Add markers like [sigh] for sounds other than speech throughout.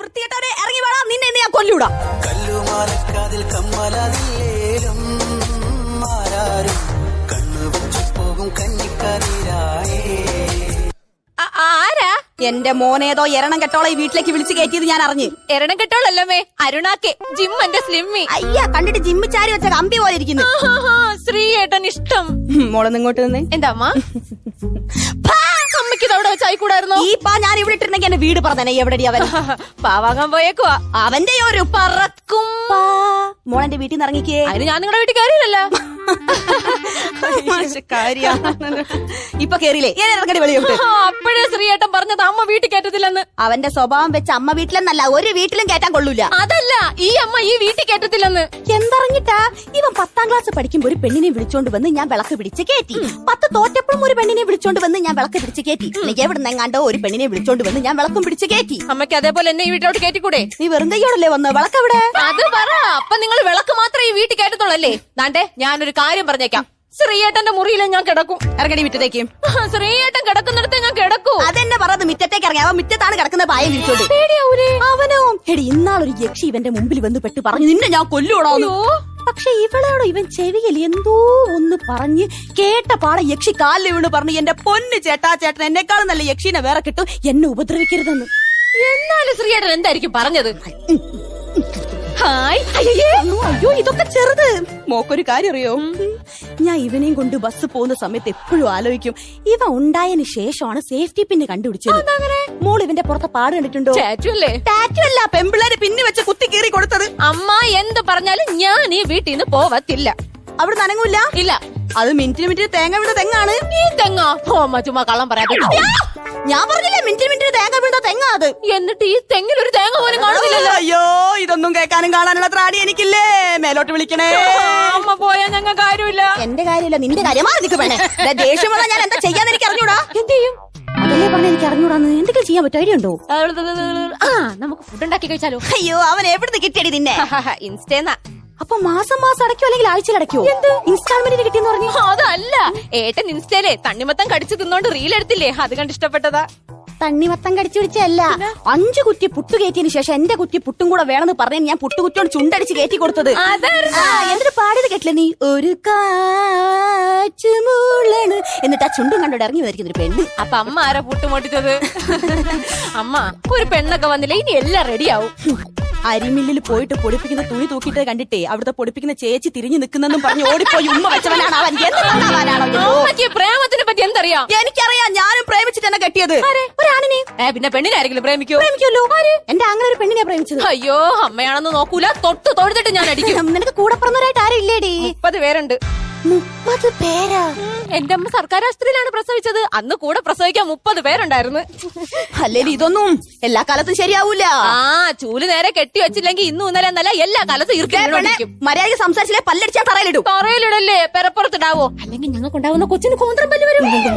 വൃത്തികെട്ടവരെ ഇറങ്ങി വേണം നിന്നെ ഇന്ന് ഞാൻ കൊല്ലൂടാ. കല്ലുമാലക്കാതിൽ കമ്മലതില്ലേലും ആരാരും കണ്ണു വച്ചു പോകും ആരാ? എന്റെ മോനേതോ എരണം കെട്ടോളെ ഈ വീട്ടിലേക്ക് വിളിച്ചു കയറ്റിയത് ഞാൻ അറിഞ്ഞു. എരണം കെട്ടോളല്ലമ്മേ അരുണാക്കെ ജിം എന്റെ സ്ലിമ്മി. അയ്യ കണ്ടിട്ട് ജിമ്മി ചാരി വെച്ച കമ്പി പോലെ ഇരിക്കുന്നു. ശ്രീ ഏട്ടൻ ഇഷ്ടം. മോളൊന്നിങ്ങോട്ട് നിന്ന് എന്താ അമ്മ? അമ്മയ്ക്ക് അവിടെ വെച്ചായിക്കൂടായിരുന്നു ഈ പാ ഞാൻ ഇവിടെ ഇട്ടിരുന്നെങ്കിൽ എന്റെ വീട് പറഞ്ഞേ എവിടെ അവൻ? [laughs] പാവാങ്ങാൻ പോയേക്കുവാ. അവന്റെ ഒരു പറക്കും. മോളെന്റെ വീട്ടിൽ നിന്ന് ഇറങ്ങിക്കേ. അതിന് ഞാൻ നിങ്ങളുടെ വീട്ടിൽ കയറിയില്ലല്ലോ. [laughs] ഇപ്പൊ കേറിയില്ലേ? ഞാൻ ഇറങ്ങടി വെളിയോട്ട് ആ, അപ്പോഴേ ശ്രീയേട്ടൻ പറഞ്ഞത് അമ്മ വീട്ടിൽ കയറ്റത്തില്ലെന്ന്. അവന്റെ സ്വഭാവം വെച്ച് അമ്മ വീട്ടിലെന്നല്ല ഒരു വീട്ടിലും കയറ്റാൻ കൊള്ളൂല. അതല്ല ഈ അമ്മ ഈ വീട്ടിൽ കയറ്റത്തില്ലെന്ന്. എന്തറിഞ്ഞിട്ടാ? ഇവൻ പത്താം ക്ലാസ് പഠിക്കുമ്പോ ഒരു പെണ്ണിനെ വിളിച്ചോണ്ട് വന്ന് ഞാൻ വിളക്ക് പിടിച്ച് കയറ്റി പത്ത് തോറ്റപ്പോഴും ഒരു പെണ്ണിനെ വിളിച്ചോണ്ട് വന്ന് ഞാൻ വിളക്ക് പിടിച്ച് കയറ്റി എനിക്ക് എവിടെ നിന്നെങ്ങാണ്ടോ ഒരു പെണ്ണിനെ വിളിച്ചോണ്ട് വന്ന് ഞാൻ വിളക്കും പിടിച്ച് കയറ്റി അമ്മയ്ക്ക് അതേപോലെ എന്നെ ഈ വീട്ടിലോട്ട് കയറ്റിക്കൂടെ? നീ വെറും കയ്യോടല്ലേ വന്ന്? വിളക്ക് എവിടെ? അത് പറ. അപ്പൊ നിങ്ങൾ വിളക്ക് മാത്രമേ ഈ വീട്ടിൽ കയറ്റത്തുള്ളല്ലേ? ദാണ്ടെ ഞാനൊരു കാര്യം പറഞ്ഞേക്കാം. ശ്രീയേട്ടന്റെ മുറിയിലെ ഞാൻ കിടക്കും. ഇറങ്ങടി മുറ്റത്തേക്ക്. [laughs] ശ്രീയേട്ടൻ കിടക്കുന്നിടത്ത് ഞാൻ കിടക്കും. അതെന്നെ പറഞ്ഞത് മിറ്റത്തേക്ക് ഇറങ്ങി. അവൻ മിറ്റത്താണ് കിടക്കുന്ന പായം അവനോ? എടി ഇന്നാളൊരു യക്ഷി ഇവന്റെ മുമ്പിൽ വന്ന് പെട്ട് പറഞ്ഞു നിന്നെ ഞാൻ കൊല്ലൂടാന്ന് പക്ഷെ ഇവളോട് ഇവൻ ചെവിയിൽ എന്തോ ഒന്ന് പറഞ്ഞ് കേട്ട പാടെ യക്ഷി കാലിൽ വീണ് പറഞ്ഞു എന്റെ പൊന്ന് ചേട്ടാ ചേട്ടൻ എന്നെക്കാളും നല്ല യക്ഷീനെ വേറെ കിട്ടും എന്നെ ഉപദ്രവിക്കരുതെന്ന്. എന്നാലും ശ്രീയേട്ടൻ എന്തായിരിക്കും പറഞ്ഞത്? ഹായ് അയ്യേ, അയ്യോ ഇതൊക്കെ ചെറുത്. മോക്കൊരു കാര്യം അറിയോ ഞാൻ ഇവനെയും കൊണ്ട് ബസ് പോകുന്ന സമയത്ത് എപ്പോഴും ആലോചിക്കും ഇവ ഉണ്ടായതിനു ശേഷമാണ് സേഫ്റ്റി പിന്നെ കണ്ടുപിടിച്ചത്. മോൾ ഇവന്റെ പുറത്തെ പാട് കണ്ടിട്ടുണ്ടോ? ടാറ്റുവല്ല പെമ്പിള്ളേര് പിന്നെ വെച്ച് കുത്തി കീറി കൊടുത്തത്. അമ്മ എന്ത് പറഞ്ഞാലും ഞാൻ ഈ വീട്ടിൽ നിന്ന് പോവത്തില്ല. അവിടെ നനങ്ങൂല ഇല്ല. അത് മിനിറ്റിന് മിനിറ്റ് തേങ്ങ വീണ തെങ്ങാണ്. നീ തെങ്ങോ? ഓ അമ്മ ചുമ്മാ കള്ളം പറയാതെ. ഞാൻ പറഞ്ഞില്ലേ മിനിറ്റിന് മിനിറ്റ് തേങ്ങ വീണ തെങ്ങാ അത്? എന്നിട്ട് ഈ തെങ്ങിൽ ഒരു തേങ്ങ പോലും കാണുന്നില്ലല്ലോ ഇതൊന്നും കേൾക്കാനും കാണാനുള്ള ത്രാണി എനിക്കില്ലേ? മേലോട്ട് വിളിക്കണേ. അമ്മ പോയാ ഞങ്ങൾക്ക് കാര്യമില്ല. എന്റെ കാര്യമില്ല നിന്റെ കാര്യം മാറി നിൽക്ക് വേണേ ദേ, ദേഷ്യം വന്നാൽ ഞാൻ എന്താ ചെയ്യാന്ന് എനിക്ക് അറിഞ്ഞൂടാ. എന്ത് ചെയ്യും? അതല്ലേ പറഞ്ഞ എനിക്ക് അറിഞ്ഞൂടാന്ന്? എന്തെങ്കിലും ചെയ്യാൻ പറ്റും ഐഡിയ ഉണ്ടോ? ആ നമുക്ക് ഫുഡ് ഉണ്ടാക്കി കഴിച്ചാലോ? അയ്യോ അവൻ എവിടുന്ന് കിട്ടിയടി നിന്നെ? [laughs] ഇൻസ്റ്റേന്നാ. അപ്പൊ മാസം മാസം അടയ്ക്കോ അല്ലെങ്കിൽ ആഴ്ചയിൽ അടയ്ക്കോ ഇൻസ്റ്റാൾമെന്റിന് കിട്ടിയെന്ന് പറഞ്ഞു. അതല്ല. ഏട്ടൻ ഇൻസ്റ്റയിലെ തണ്ണിമത്തം കടിച്ചു തിന്നോണ്ട് റീൽ എടുത്തില്ലേ? അത് കണ്ട് ഇഷ്ടപ്പെട്ടതാ. തണ്ണിമത്തം കടിച്ചു പിടിച്ചല്ല അഞ്ചു കുറ്റി പുട്ട് കയറ്റിയതിനു ശേഷം എന്റെ കുറ്റി പുട്ടും കൂടെ വേണമെന്ന് പറഞ്ഞു ഞാൻ പുട്ടു പുട്ടുകുറ്റിയോട് ചുണ്ടടിച്ച് കയറ്റി കൊടുത്തത്. എന്നിട്ട് പാടിയത് കേട്ടില്ല നീ? ഒരു കാറ്റ് മൂളണ്. എന്നിട്ട് ആ ചുണ്ടും കണ്ടോട് ഇറങ്ങി വരിക്കുന്ന ഒരു പെണ്ണ്. അപ്പൊ അമ്മ ആരാ പൂട്ടുമോട്ടിച്ചത് [laughs] അമ്മ ഒരു പെണ്ണൊക്കെ വന്നില്ല? ഇനി എല്ലാം റെഡിയാവും. അരിമില്ലിൽ പോയിട്ട് പൊടിപ്പിക്കുന്ന തുണി തൂക്കിയിട്ട് കണ്ടിട്ടേ അവിടുത്തെ പൊടിപ്പിക്കുന്ന ചേച്ചി തിരിഞ്ഞു നിൽക്കുന്നെന്നും പറഞ്ഞ് ഓടിപ്പോയി ഉമ്മ വെച്ചവനാണ് അവൻ. പറ്റി എനിക്കറിയാം. ഞാനും പ്രേമിച്ചിട്ട് കെട്ടിയത്. ഒരാണിനെ? ഏ പിന്നെ പെണ്ണിനാരെങ്കിലും പ്രേമിക്കോ പ്രേമിക്കല്ലോ എന്റെ അങ്ങനെ ഒരു പെണ്ണിനെ പ്രേമിച്ചത്. അയ്യോ അമ്മയാണെന്ന് നോക്കൂല. തൊട്ട് തൊഴുതിട്ട് ഞാൻ അടിക്കും. നിനക്ക് കൂടെ പറഞ്ഞവരായിട്ട് ആരും ഇല്ലേടി. മുപ്പത് പേരുണ്ട്. മുപ്പത് പേരാ? എന്റെ അമ്മ സർക്കാർ ആശുപത്രിയിലാണ് പ്രസവിച്ചത്. അന്ന് കൂടെ പ്രസവിക്കാൻ മുപ്പത് പേരുണ്ടായിരുന്നു. അല്ലേ ഇതൊന്നും എല്ലാ കാലത്തും ശരിയാവൂല. ആ ചൂൽ നേരെ കെട്ടി വെച്ചില്ലെങ്കിൽ ഇന്നും ഇന്നലെ എന്നല്ല എല്ലാ കാലത്തും ഇരിക്കും. മര്യാദ സംസാരിച്ചില്ലേ? പല്ലടിച്ചാൽ തറയിലിടും. തറയിലിടല്ലേ? പെരപ്പുറത്തിടാവോ? അല്ലെങ്കിൽ ഞങ്ങൾക്ക് ഉണ്ടാവുന്ന കൊച്ചിന് കോന്ത്രം പല്ല് വരും. [laughs]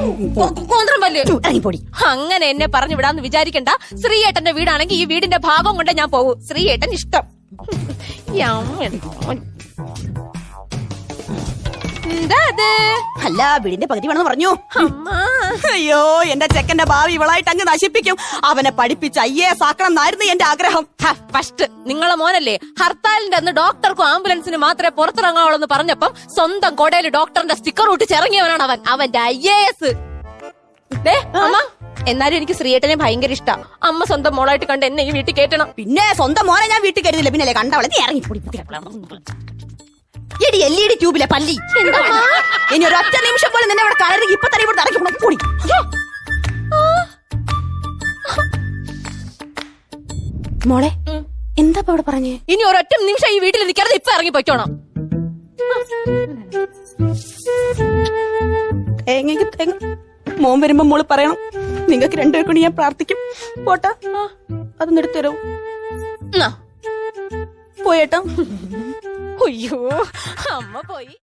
അങ്ങനെ എന്നെ പറഞ്ഞു വിടാന്ന് വിചാരിക്കണ്ട. ശ്രീയേട്ടന്റെ വീടാണെങ്കിൽ ഈ വീടിന്റെ ഭാഗം കൊണ്ട് ഞാൻ പോകും ശ്രീയേട്ടൻ ഇഷ്ടം. എന്താ അത് അല്ല വീടിന്റെ പകുതി വേണമെന്ന് പറഞ്ഞു. അയ്യോ എന്റെ ചെക്കന്റെ ഭാവി ഇവളായിട്ട് അങ്ങ് നശിപ്പിക്കും. അവനെ പഠിപ്പിച്ച് ഐ എസ് ആക്കണം എന്നായിരുന്നു എന്റെ ആഗ്രഹം. ഫസ്റ്റ് നിങ്ങളെ മോനല്ലേ ഹർത്താലിന്റെ അന്ന് ഡോക്ടർക്കും ആംബുലൻസിന് മാത്രമേ പുറത്തിറങ്ങാവുള്ളൂ എന്ന് പറഞ്ഞപ്പം സ്വന്തം കൊടയിൽ ഡോക്ടറിന്റെ സ്റ്റിക്കർ ഒട്ടിച്ച് ഇറങ്ങിയവനാണ് അവൻ. അവന്റെ ഐ എ എസ്. അമ്മ എന്നാലും എനിക്ക് ശ്രീയേട്ടനെ ഭയങ്കര ഇഷ്ടാ. അമ്മ സ്വന്തം മോളായിട്ട് കണ്ട് എന്നെ ഈ വീട്ടിൽ കയറ്റണം. പിന്നെ സ്വന്തം മോനെ ഞാൻ വീട്ടിൽ കരുതില്ല. പിന്നെ കണ്ടവളെ ഇറങ്ങി എടി എൽ ഇ ഡി ട്യൂബിലെ പല്ലി. ഇനി ഒരു ഒറ്റ നിമിഷം പോലും നിന്നെ ഇവിടെ കയറി ഇപ്പൊ തന്നെ ഇവിടെ ഇറക്കി കൂടി മോളെ എന്താ ഇവിടെ പറഞ്ഞേ? ഇനി ഒരൊറ്റ നിമിഷം ഈ വീട്ടിൽ നിൽക്കാതെ ഇപ്പൊ ഇറങ്ങി പൊയ്ക്കോണം. തേങ്ങയ്ക്ക് തേങ്ങ. മോൻ വരുമ്പോ മോൾ പറയണം നിങ്ങൾക്ക് രണ്ടുപേർക്കും ഞാൻ പ്രാർത്ഥിക്കും. പോട്ടാ. അതൊന്നെടുത്തു തരൂ. പോയേട്ടാ അയ്യോ അമ്മ പോയി.